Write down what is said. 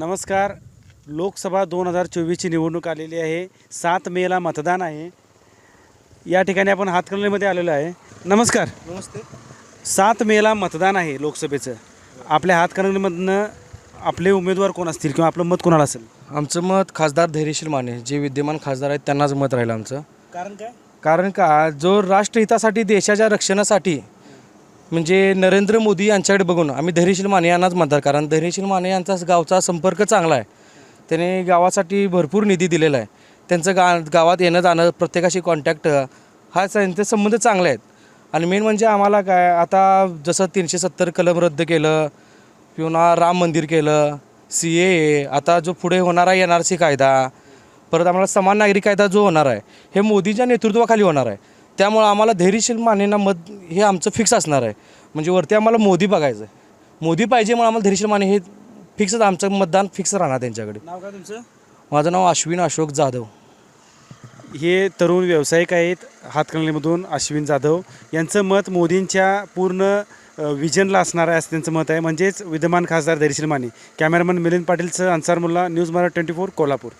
नमस्कार. लोकसभा दोन हजार चोवीसची निवडणूक आलेली आहे. सात मेला मतदान आहे. या ठिकाणी आपण हातकणंगलेमध्ये आलेलो आहे. नमस्कार. नमस्ते. सात मेला मतदान आहे लोकसभेचं. आपल्या हातकणंगलेमधनं आपले उमेदवार कोण असतील किंवा आपलं मत कोणाला असेल? आमचं मत खासदार धैर्यशील माने. जे विद्यमान खासदार आहेत त्यांनाच मत राहिलं आमचं. कारण काय? कारण का? जो राष्ट्रहितासाठी देशाच्या रक्षणासाठी म्हणजे नरेंद्र मोदी यांच्याकडे बघून आम्ही धैर्यशील माने यांनाच म्हणतात कारण धैर्यशील माने यांचा गावचा संपर्क चांगला आहे. त्याने गावासाठी भरपूर निधी दिलेला आहे. त्यांचं गा गावात येणं जाणं प्रत्येकाशी कॉन्टॅक्ट हा त्यांचे संबंध चांगले आहेत. आणि मेन म्हणजे आम्हाला काय आता जसं तीनशे सत्तर कलम रद्द केलं किंवा राम मंदिर केलं सी ए आता जो पुढे होणारा एन आर सी कायदा परत आम्हाला समान नागरिक कायदा जो होणार आहे हे मोदीच्या नेतृत्वाखाली होणार आहे. त्यामुळं आम्हाला धैर्यशील मानेना मत हे आमचं फिक्स असणार आहे. म्हणजे वरती आम्हाला मोदी बघायचं आहे मोदी पाहिजे म्हणून आम्हाला धैर्यशील माने हे फिक्सच आमचं मतदान फिक्स राहणार त्यांच्याकडे. नाव काय तुमचं? माझं नाव अश्विन अशोक जाधव. हे तरुण व्यावसायिक आहेत हातकणंगलेमधून अश्विन जाधव. यांचं मत मोदींच्या पूर्ण विजनला असणार आहे असं त्यांचं मत आहे. म्हणजेच विद्यमान खासदार Dhairyasheel Mane. Cameraman Milind पाटीलचं Ansar Mulla news Marathi twenty four Kolhapur.